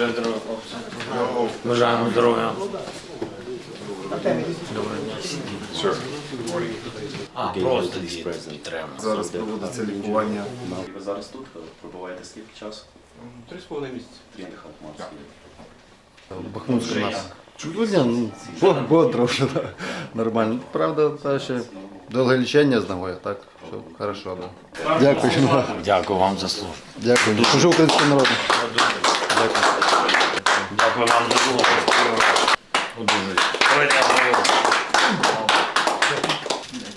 Бажаю здоров'я, хлопці. Бажаємо здоров'я. А, просто. Зараз проводиться лікування. Ви зараз тут пробуваєте скільки часу? Три з половиною місяці. Три Хатмарський. Бахмутська нас. Чудово, ну, бо- бодро вже, да. нормально. Правда, та ще довге лічення з ногою, так, все хорошо, да. Дякую, Дякую вам за службу. дякую. Служу українському народу. Дякую вам за службу. Говорю.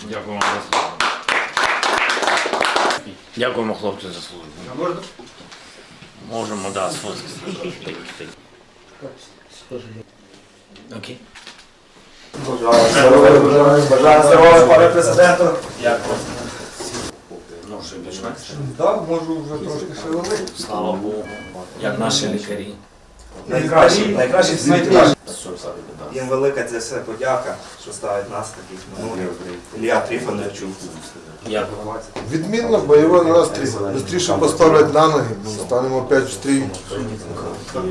Дякую вам за службу. Дякуємо, хлопці, за службу. Можна? Можемо, да, сфоткати. Окей. Бажаю здоров'я, пане президенту. Дякую. Ну, більш-менш. Так, можу вже трошки шевелити. Слава Богу. Як наші лікарі. Найкращий в Що питання? Їм велика це все подяка, що ставить нас таких минулих. Ілля Трифоновичу. Дякую. Відмінно, бойовий настрій. Бистріше поставлять на ноги, бо станемо опять в стрій.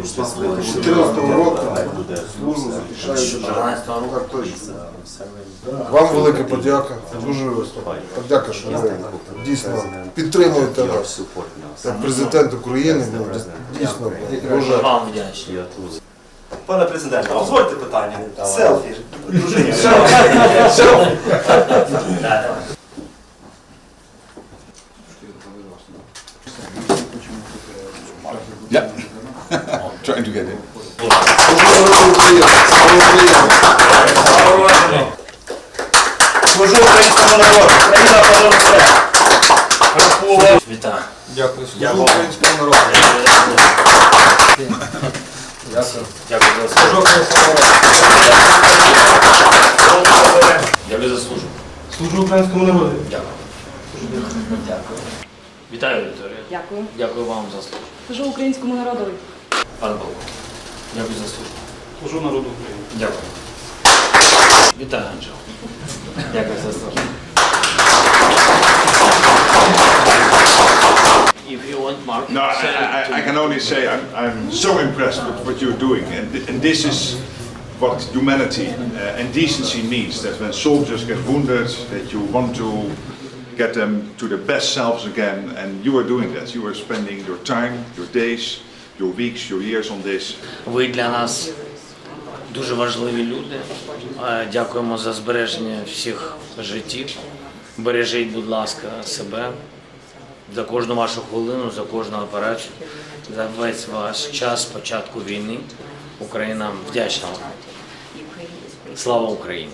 З 14-го року служу захищаю. 14. Вам велика подяка. Дуже подяка, що ви дійсно підтримуєте нас. Президент України, ну, дійсно дуже Вам вдячний. Пане президенте, дозвольте питання. Селфі. Дружині. Да. Trying to get it. Служу українському народу. Україна понад все. Вітаю. Служу українському народу! Дякую за службу. Дякую за службу. Служу українському народу. Дякую. Дякую. Вітаю, Вікторія. Дякую. Дякую вам за службу. Служу українському народові. Пане Павло. Дякую за службу. Служу народу України. Дякую. Вітаю, Анджел. Дякую за службу. only say I'm, I'm so impressed with what you're doing, and, th- and this is what humanity uh, and decency means. That when soldiers get wounded, that you want to get them to their best selves again, and you are doing that. You are spending your time, your days, your weeks, your years on this. Ви для нас дуже важливі люди. Е, Дякуємо за збереження всіх життів. Бережіть, будь ласка, себе За кожну вашу хвилину, за кожну операцію, за весь ваш час початку війни. Україна вдячна вам. Слава Україні!